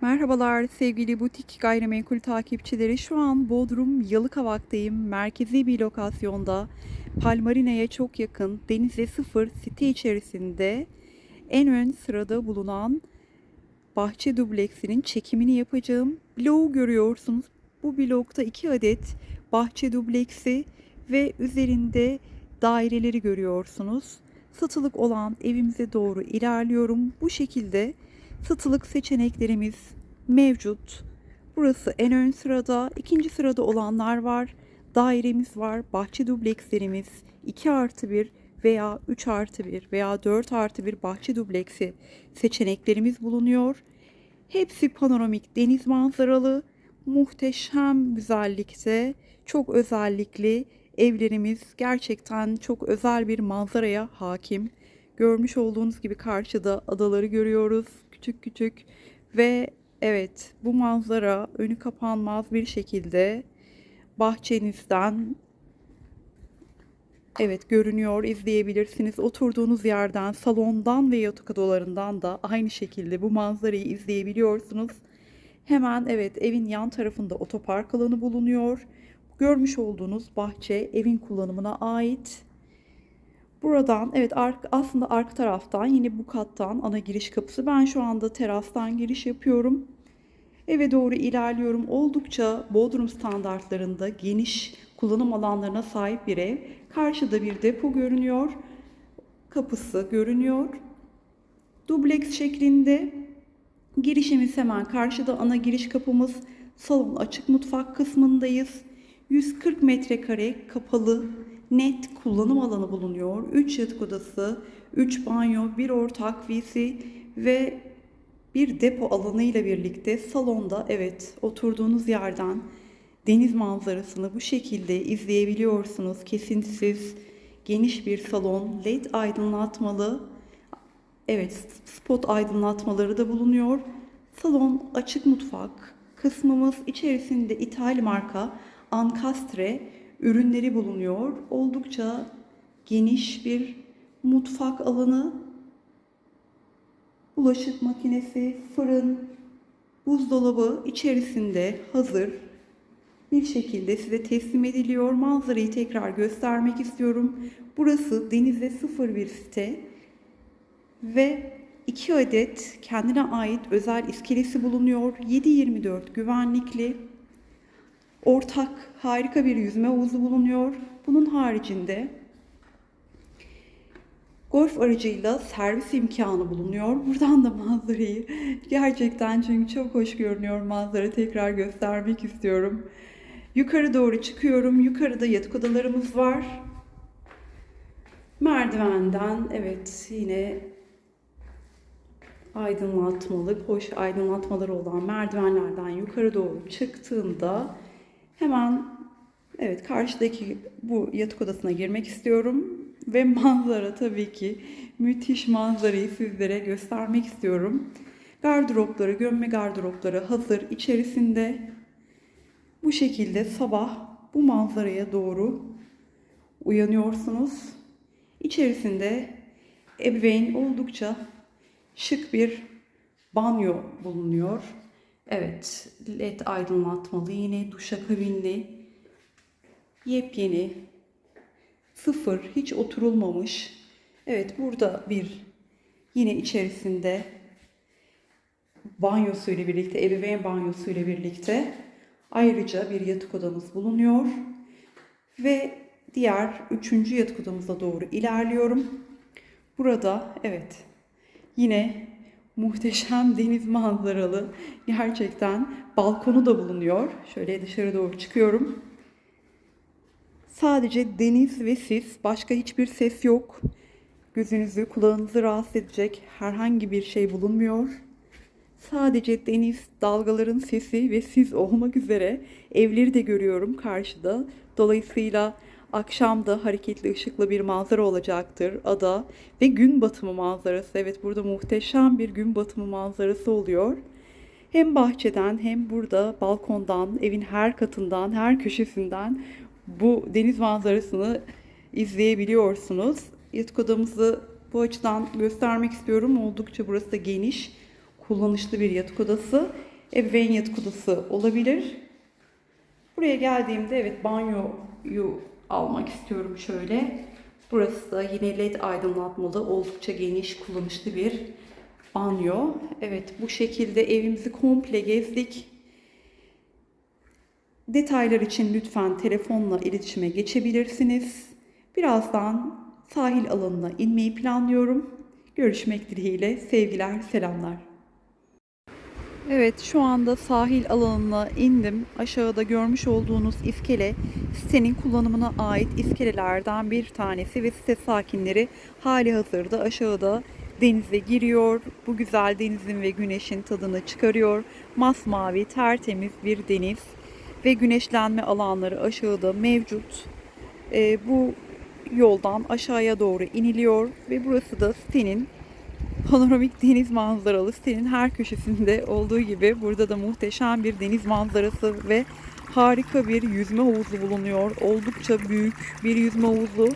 Merhabalar sevgili butik gayrimenkul takipçileri. Şu an Bodrum Yalıkavak'tayım. Merkezi bir lokasyonda Palmarina'ya çok yakın denize sıfır site içerisinde en ön sırada bulunan bahçe dubleksinin çekimini yapacağım. Bloğu görüyorsunuz. Bu blokta iki adet bahçe dubleksi ve üzerinde daireleri görüyorsunuz. Satılık olan evimize doğru ilerliyorum. Bu şekilde satılık seçeneklerimiz mevcut. Burası en ön sırada. ikinci sırada olanlar var. Dairemiz var. Bahçe dublekslerimiz 2 artı 1 veya 3 artı 1 veya 4 artı 1 bahçe dubleksi seçeneklerimiz bulunuyor. Hepsi panoramik deniz manzaralı. Muhteşem güzellikte. Çok özellikli evlerimiz gerçekten çok özel bir manzaraya hakim. Görmüş olduğunuz gibi karşıda adaları görüyoruz. Küçük küçük ve evet bu manzara önü kapanmaz bir şekilde bahçenizden evet görünüyor izleyebilirsiniz. Oturduğunuz yerden, salondan ve yatak odalarından da aynı şekilde bu manzarayı izleyebiliyorsunuz. Hemen evet evin yan tarafında otopark alanı bulunuyor. Görmüş olduğunuz bahçe evin kullanımına ait. Buradan evet aslında arka taraftan yine bu kattan ana giriş kapısı. Ben şu anda terastan giriş yapıyorum. Eve doğru ilerliyorum. Oldukça Bodrum standartlarında geniş kullanım alanlarına sahip bir ev. Karşıda bir depo görünüyor. Kapısı görünüyor. Dubleks şeklinde. Girişimiz hemen karşıda ana giriş kapımız. Salon açık mutfak kısmındayız. 140 metrekare kapalı net kullanım alanı bulunuyor. 3 yatak odası, 3 banyo, 1 ortak WC ve bir depo alanı ile birlikte salonda evet oturduğunuz yerden deniz manzarasını bu şekilde izleyebiliyorsunuz. Kesintisiz geniş bir salon, led aydınlatmalı. Evet, spot aydınlatmaları da bulunuyor. Salon açık mutfak. Kısmımız içerisinde İthal marka Ancastre ürünleri bulunuyor. Oldukça geniş bir mutfak alanı. Bulaşık makinesi, fırın, buzdolabı içerisinde hazır bir şekilde size teslim ediliyor. Manzarayı tekrar göstermek istiyorum. Burası denize sıfır bir site ve iki adet kendine ait özel iskelesi bulunuyor. 7-24 güvenlikli ortak harika bir yüzme havuzu bulunuyor. Bunun haricinde golf aracıyla servis imkanı bulunuyor. Buradan da manzarayı gerçekten çünkü çok hoş görünüyor manzara tekrar göstermek istiyorum. Yukarı doğru çıkıyorum. Yukarıda yatak odalarımız var. Merdivenden evet yine aydınlatmalı, hoş aydınlatmaları olan merdivenlerden yukarı doğru çıktığımda hemen evet karşıdaki bu yatak odasına girmek istiyorum ve manzara tabii ki müthiş manzarayı sizlere göstermek istiyorum. Gardıropları, gömme gardıropları hazır içerisinde bu şekilde sabah bu manzaraya doğru uyanıyorsunuz. İçerisinde ebeveyn oldukça şık bir banyo bulunuyor. Evet, led aydınlatmalı yine duşakabinli, yepyeni, sıfır, hiç oturulmamış. Evet, burada bir yine içerisinde banyosuyla birlikte, ebeveyn banyosuyla birlikte ayrıca bir yatak odamız bulunuyor. Ve diğer üçüncü yatak odamıza doğru ilerliyorum. Burada evet yine muhteşem deniz manzaralı gerçekten balkonu da bulunuyor. Şöyle dışarı doğru çıkıyorum. Sadece deniz ve sis, başka hiçbir ses yok. Gözünüzü, kulağınızı rahatsız edecek herhangi bir şey bulunmuyor. Sadece deniz, dalgaların sesi ve siz olmak üzere evleri de görüyorum karşıda. Dolayısıyla akşam da hareketli ışıklı bir manzara olacaktır ada ve gün batımı manzarası. Evet burada muhteşem bir gün batımı manzarası oluyor. Hem bahçeden hem burada balkondan, evin her katından, her köşesinden bu deniz manzarasını izleyebiliyorsunuz. Yatak odamızı bu açıdan göstermek istiyorum. Oldukça burası da geniş, kullanışlı bir yatak odası. ebeveyn yatak odası olabilir. Buraya geldiğimde evet banyoyu almak istiyorum şöyle. Burası da yine led aydınlatmalı, oldukça geniş, kullanışlı bir banyo. Evet bu şekilde evimizi komple gezdik. Detaylar için lütfen telefonla iletişime geçebilirsiniz. Birazdan sahil alanına inmeyi planlıyorum. Görüşmek dileğiyle sevgiler, selamlar. Evet şu anda sahil alanına indim. Aşağıda görmüş olduğunuz iskele sitenin kullanımına ait iskelelerden bir tanesi ve site sakinleri hali hazırda aşağıda denize giriyor. Bu güzel denizin ve güneşin tadını çıkarıyor. Masmavi, tertemiz bir deniz ve güneşlenme alanları aşağıda mevcut. Ee, bu yoldan aşağıya doğru iniliyor ve burası da sitenin panoramik deniz manzaralı sitenin her köşesinde olduğu gibi burada da muhteşem bir deniz manzarası ve harika bir yüzme havuzu bulunuyor. Oldukça büyük bir yüzme havuzu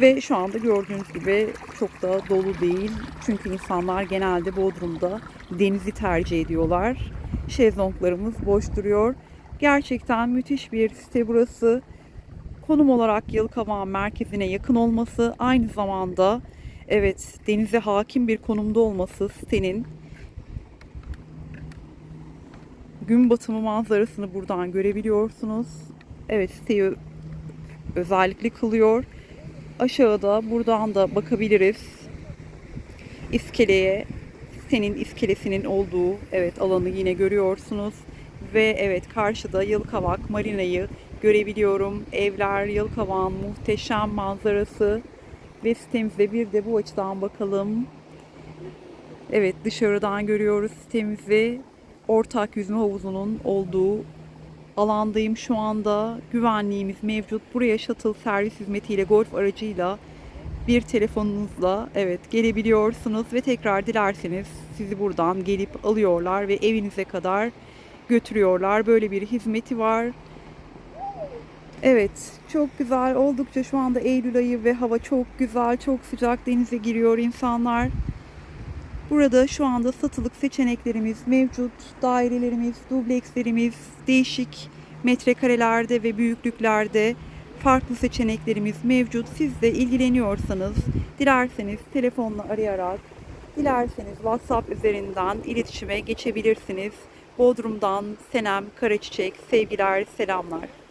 ve şu anda gördüğünüz gibi çok da dolu değil. Çünkü insanlar genelde Bodrum'da denizi tercih ediyorlar. Şezlonglarımız boş duruyor. Gerçekten müthiş bir site burası. Konum olarak Yalıkavak'ın merkezine yakın olması aynı zamanda evet denize hakim bir konumda olması sitenin gün batımı manzarasını buradan görebiliyorsunuz. Evet siteyi özellikle kılıyor. Aşağıda buradan da bakabiliriz. İskeleye, sitenin iskelesinin olduğu evet alanı yine görüyorsunuz. Ve evet karşıda Yalıkavak Marina'yı görebiliyorum. Evler, Yalıkavak'ın muhteşem manzarası. Ve sitemizde bir de bu açıdan bakalım. Evet dışarıdan görüyoruz sitemizi. Ortak yüzme havuzunun olduğu alandayım şu anda. Güvenliğimiz mevcut. Buraya shuttle servis hizmetiyle golf aracıyla bir telefonunuzla evet gelebiliyorsunuz ve tekrar dilerseniz sizi buradan gelip alıyorlar ve evinize kadar götürüyorlar. Böyle bir hizmeti var. Evet, çok güzel. Oldukça şu anda Eylül ayı ve hava çok güzel, çok sıcak. Denize giriyor insanlar. Burada şu anda satılık seçeneklerimiz mevcut. Dairelerimiz, dublekslerimiz, değişik metrekarelerde ve büyüklüklerde farklı seçeneklerimiz mevcut. Siz de ilgileniyorsanız dilerseniz telefonla arayarak, dilerseniz WhatsApp üzerinden iletişime geçebilirsiniz. Bodrum'dan Senem Karaçiçek sevgiler, selamlar.